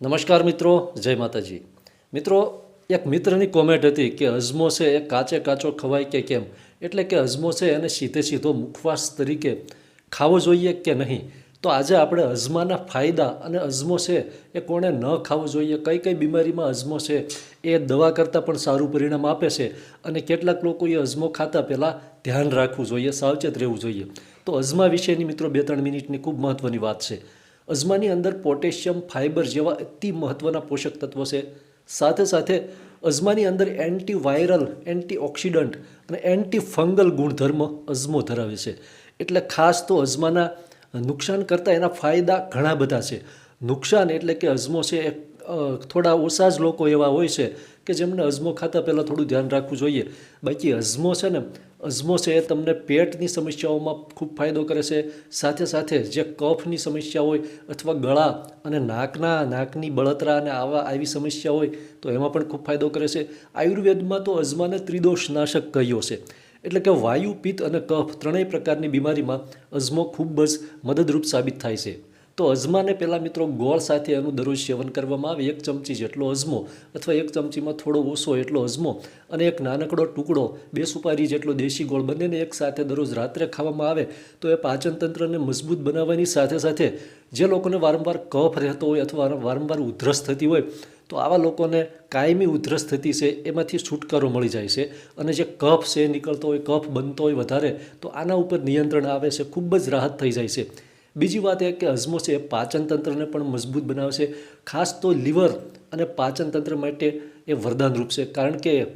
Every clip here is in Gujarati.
નમસ્કાર મિત્રો, જય માતાજી. મિત્રો, એક મિત્રની કોમેન્ટ હતી કે અજમો છે એ કાચે કાચો ખવાય કે કેમ? એટલે કે અજમો છે એને સીધે સીધો મુખવાસ તરીકે ખાવો જોઈએ કે નહીં? તો આજે આપણે અજમાના ફાયદા અને અજમો છે એ કોણે ન ખાવો જોઈએ, કઈ કઈ બીમારીમાં અજમો છે એ દવા કરતાં પણ સારું પરિણામ આપે છે અને કેટલાક લોકોએ અજમો ખાતા પહેલાં ધ્યાન રાખવું જોઈએ, સાવચેત રહેવું જોઈએ. તો અજમા વિશેની મિત્રો બે ત્રણ મિનિટની ખૂબ મહત્ત્વની વાત છે. અજમાની અંદર પોટેશિયમ, ફાઇબર જેવા અતિ મહત્ત્વના પોષક તત્વો છે. સાથે સાથે અજમાની અંદર એન્ટીવાયરલ એન્ટીઓક્સિડન્ટ અને એન્ટી ફંગલ ગુણધર્મ અજમો ધરાવે છે. એટલે ખાસ તો અજમાના નુકસાન કરતાં એના ફાયદા ઘણા બધા છે. નુકસાન એટલે કે અજમો છે એ થોડા ઓછા જ લોકો એવા હોય છે કે જેમને અજમો ખાતા પહેલાં થોડું ધ્યાન રાખવું જોઈએ. બાકી અજમો છે ને, અજમો છે એ તમને પેટની સમસ્યાઓમાં ખૂબ ફાયદો કરે છે. સાથે સાથે જે કફની સમસ્યા હોય અથવા ગળા અને નાકના, નાકની બળતરા અને આવા, આવી સમસ્યા હોય તો એમાં પણ ખૂબ ફાયદો કરે છે. આયુર્વેદમાં તો અજમાને ત્રિદોષનાશક કહ્યો છે. એટલે કે વાયુ, પિત્ત અને કફ ત્રણેય પ્રકારની બીમારીમાં અજમો ખૂબ જ મદદરૂપ સાબિત થાય છે. તો અજમાને પહેલાં મિત્રો ગોળ સાથે એનું દરરોજ સેવન કરવામાં આવે. એક ચમચી જેટલો અજમો અથવા એક ચમચીમાં થોડો ઓછો એટલો અજમો અને એક નાનકડો ટુકડો બે સુપારી જેટલો દેશી ગોળ બંનેને એક સાથે દરરોજ રાત્રે ખાવામાં આવે તો એ પાચનતંત્રને મજબૂત બનાવવાની સાથે સાથે જે લોકોને વારંવાર કફ રહેતો હોય અથવા વારંવાર ઉધરસ થતી હોય તો આવા લોકોને કાયમી ઉધરસ થતી છે એમાંથી છુટકારો મળી જાય છે અને જે કફ છે નીકળતો હોય, કફ બનતો હોય વધારે તો આના ઉપર નિયંત્રણ આવે છે. ખૂબ જ રાહત થઈ જાય છે. બીજી વાત એ કે અજમો છે એ પાચન તંત્રને પણ મજબૂત બનાવે છે ખાસ તો લીવર અને પાચન તંત્ર માટે એ વરદાનરૂપ છે. કારણ કે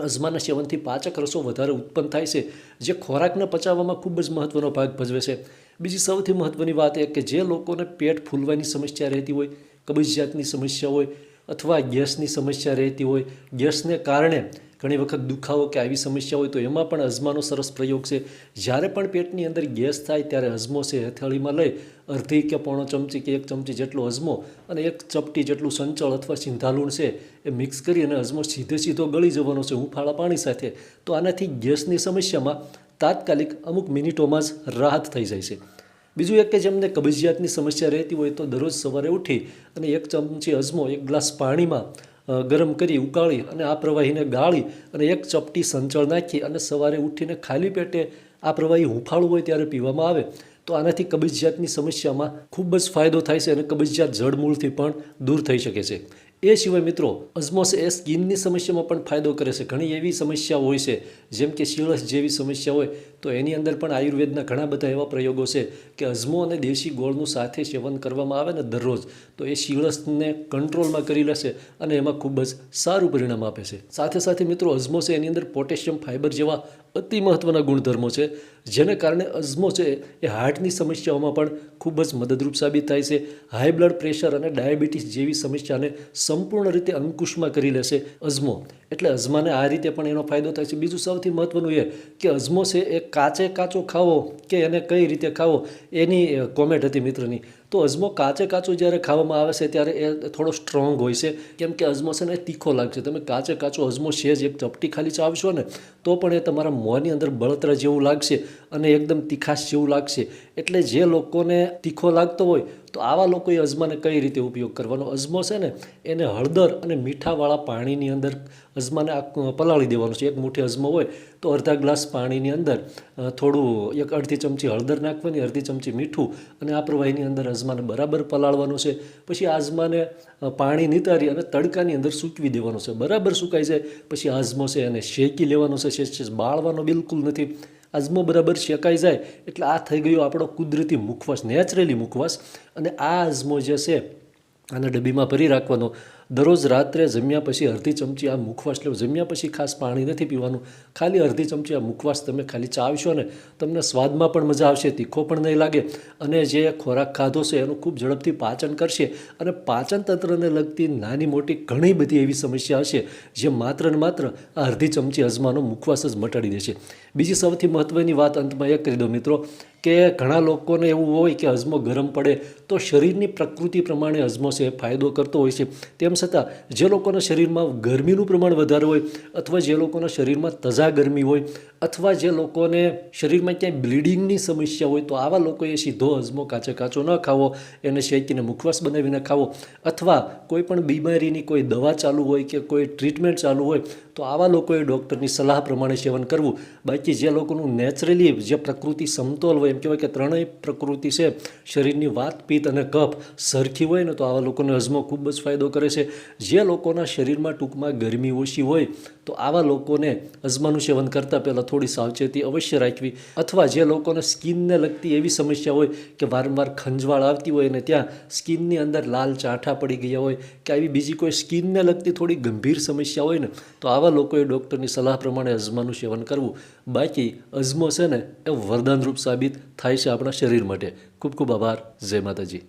અજમાના સેવનથી પાચક રસો વધારે ઉત્પન્ન થાય છે, જે ખોરાકને પચાવવામાં ખૂબ જ મહત્ત્વનો ભાગ ભજવે છે. બીજી સૌથી મહત્ત્વની વાત એ કે જે લોકોને પેટ ફૂલવાની સમસ્યા રહેતી હોય, કબજિયાતની સમસ્યા હોય અથવા ગેસની સમસ્યા રહેતી હોય, ગેસને કારણે ઘણી વખત દુખાવો કે આવી સમસ્યા હોય તો એમાં પણ અજમાનો સરસ પ્રયોગ છે. જ્યારે પણ પેટની અંદર ગેસ થાય ત્યારે અજમો છે, હથેળીમાં લઈ અડધી કે પોણો ચમચી કે એક ચમચી જેટલો અજમો અને એક ચપટી જેટલું સંચળ અથવા સિંધાલુણ છે એ મિક્સ કરી અને અજમો સીધે સીધો ગળી જવાનો છે હુંફાળા પાણી સાથે. તો આનાથી ગેસની સમસ્યામાં તાત્કાલિક અમુક મિનિટોમાં જ રાહત થઈ જાય છે. બીજું એક કે જેમને કબજિયાતની સમસ્યા રહેતી હોય તો દરરોજ સવારે ઉઠી અને એક ચમચી અજમો એક ગ્લાસ પાણીમાં ગરમ કરી, ઉકાળી અને આ પ્રવાહીને ગાળી અને એક ચપટી સંચળ નાખી અને સવારે ઉઠીને ખાલી પેટે આ પ્રવાહી હુંફાળું હોય ત્યારે પીવામાં આવે. તો આનાથી કબજિયાતની સમસ્યામાં ખૂબ જ ફાયદો થાય છે અને કબજિયાત જડમૂળથી પણ દૂર થઈ શકે છે. એ સિવાય મિત્રો અજમોસ એ સ્કિનની સમસ્યામાં પણ ફાયદો કરે છે. ઘણી એવી સમસ્યાઓ હોય છે, જેમ કે શીળસ જેવી સમસ્યા હોય તો એની અંદર પણ આયુર્વેદના ઘણા બધા એવા પ્રયોગો છે કે અજમો અને દેશી ગોળનું સાથે સેવન કરવામાં આવે ને દરરોજ, તો એ શીળસને કંટ્રોલમાં કરી લેશે અને એમાં ખૂબ જ સારું પરિણામ આપે છે. સાથે સાથે મિત્રો, અજમો છે એની અંદર પોટેશિયમ, ફાઇબર જેવા અતિ મહત્ત્વના ગુણધર્મો છે, જેને કારણે અજમો છે એ હાર્ટની સમસ્યાઓમાં પણ ખૂબ જ મદદરૂપ સાબિત થાય છે. હાઈ બ્લડ પ્રેશર અને ડાયાબિટીસ જેવી સમસ્યાને સંપૂર્ણ રીતે અંકુશમાં કરી લેશે અજમો. એટલે અજમાને આ રીતે પણ એનો ફાયદો થાય છે. બીજું સૌથી મહત્ત્વનું એ કે અજમો છે એ કાચે કાચો ખાવો કે એને કઈ રીતે ખાવો, એની કોમેન્ટ હતી મિત્રની. તો અજમો કાચે કાચો જ્યારે ખાવામાં આવે છે ત્યારે એ થોડો સ્ટ્રોંગ હોય છે. કેમ કે અજમો છે ને તીખો લાગશે. તમે કાચે કાચો અજમો સેજ એક ચપટી ખાલી ચાવશો ને, તો પણ એ તમારા મોંની અંદર બળતરા જેવું લાગશે. અને એકદમ તીખાશ જેવું લાગશે. એટલે જે લોકોને તીખો લાગતો હોય, તો આવા લોકોએ અજમાને કઈ રીતે ઉપયોગ કરવાનો? અજમો છે ને, એને હળદર અને મીઠાવાળા પાણીની અંદર અજમાને પલાળી દેવાનો છે. એક મુઠ્ઠી અજમો હોય, તો અડધા ગ્લાસ પાણીની અંદર થોડું, એક અડધી ચમચી હળદર નાખવાની, અડધી ચમચી મીઠું અને આ પ્રવાહીની અંદર અજમાને બરાબર પલાળવાનું છે. પછી અજમાને પાણી નિતારી અને તડકાની અંદર સૂકવી દેવાનો છે. બરાબર સુકાઈ જાય, પછી અજમો છે એને શેકી લેવાનો છે. બાળવાનો બિલકુલ નથી. અજમો બરાબર શેકાઈ જાય એટલે આ થઈ ગયો આપણો કુદરતી મુખવાસ, નેચરલી મુખવાસ. અને આ આઝમો જે છે, આને ડબ્બીમાં ભરી રાખવાનો. દરરોજ રાત્રે જમ્યા પછી અડધી ચમચી આ મુખવાસ લેવો જમ્યા પછી ખાસ પાણી નથી પીવાનું. ખાલી અડધી ચમચી આ મુખવાસ તમે ખાલી ચાવશો ને તમને સ્વાદમાં પણ મજા આવશે, તીખો પણ નહીં લાગે અને જે ખોરાક ખાધો છે એનું ખૂબ ઝડપથી પાચન કરશે અને પાચન તંત્રને લગતી નાની મોટી ઘણી બધી એવી સમસ્યા હશે જે માત્ર ને માત્ર આ અડધી ચમચી અજમાનો મુખવાસ જ મટાડી દેશે. બીજી સૌથી મહત્ત્વની વાત અંતમાં એ કરી દો મિત્રો. કે ઘણા લોકોને એવું હોય કે અજમો ગરમ પડે, તો શરીરની પ્રકૃતિ પ્રમાણે અજમો છે ફાયદો કરતો હોય છે. તેમ છતાં, જે લોકોના શરીરમાં ગરમીનું પ્રમાણ વધારે હોય, અથવા જે લોકોના શરીરમાં તજા ગરમી હોય, અથવા જે લોકોને શરીરમાં ક્યાંય બ્લીડિંગની સમસ્યા હોય, તો આવા લોકોએ સીધો અજમો કાચે કાચો ન ખાવો, એને શેકીને મુખવાસ બનાવીને ખાવો. અથવા કોઈ પણ બીમારીની કોઈ દવા ચાલુ હોય કે કોઈ ટ્રીટમેન્ટ ચાલુ હોય તો આવા લોકોએ ડૉક્ટરની સલાહ પ્રમાણે સેવન કરવું. બાકી જે લોકોનું નેચરલી જે પ્રકૃતિ સમતોલ હોય, એમ કહેવાય કે ત્રણેય પ્રકૃતિ છે, શરીરની વાત, પિત્ત અને કફ સરખી હોય ને તો આવા લોકોને અજમો ખૂબ જ ફાયદો કરે છે. જે લોકોના શરીરમાં ટૂંકમાં ગરમી ઓછી હોય તો આવા લોકોને અજમાનું સેવન કરતાં પહેલાં થોડી સાવચેતી અવશ્ય રાખવી. અથવા જે લોકોને સ્કિનને લગતી એવી સમસ્યા હોય કે વારંવાર ખંજવાળ આવતી હોય અને ત્યાં સ્કિનની અંદર લાલ ચાઠા પડી ગયા હોય કે આવી બીજી કોઈ સ્કિનને લગતી થોડી ગંભીર સમસ્યા હોય ને, તો આવા લોકોએ ડૉક્ટરની સલાહ પ્રમાણે અજમાનું સેવન કરવું. બાકી અજમો છે ને, એ વરદાનરૂપ સાબિત થાય છે આપણા શરીર માટે. ખૂબ ખૂબ આભાર. જય માતાજી.